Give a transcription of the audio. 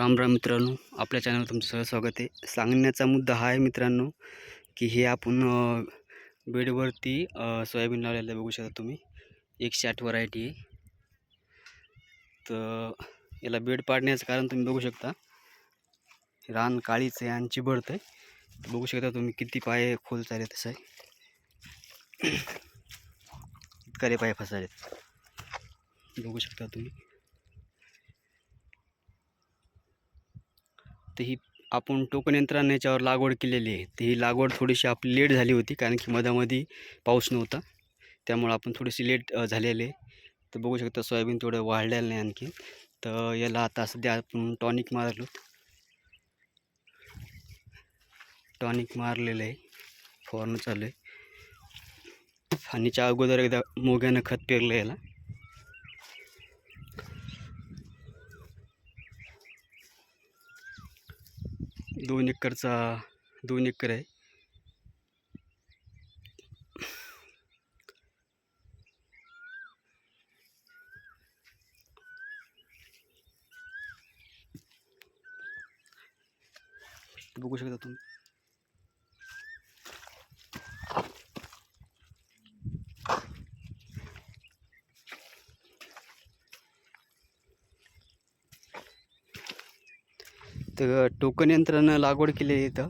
राम राम मित्रांनो आपल्या चॅनलवर तुमचं सहज स्वागत आहे. सांगण्याचा मुद्दा हा आहे मित्रांनो की हे आपण बेडवरती सोयाबीन लावलेलं बघू शकता तुम्ही. एकशे आठ व्हरायटी आहे. तर याला बेड पाडण्याचं कारण तुम्ही बघू शकता. रान काळीच आहे आणि चिबडतं आहे. बघू शकता तुम्ही किती पाय खोल चालेल तसं आहे इतकाले पाय फसायलेत बघू शकता तुम्ही. तर ही आपण टोकन यंत्राने याच्यावर लागवड केलेली आहे. तर ही लागवड थोडीशी आपली लेट झाली होती कारण की मधामध्ये पाऊस नव्हता. त्यामुळं आपण थोडीशी लेट झालेले झालेली आहे. तर बघू शकता सोयाबीन थोडं वाढलेलं नाही आणखी. तर याला आता सध्या आपण टॉनिक मारलो. टॉनिक मारलेलं आहे. फवारणं चालू आहे. आणि च्या अगोदर एकदा मोग्यानं खत पेरलं याला. दोन एकरचा दोन एकर आहे. बघू शकता तुम्ही. तर टोकन यंत्रानं लागवड केली इथं.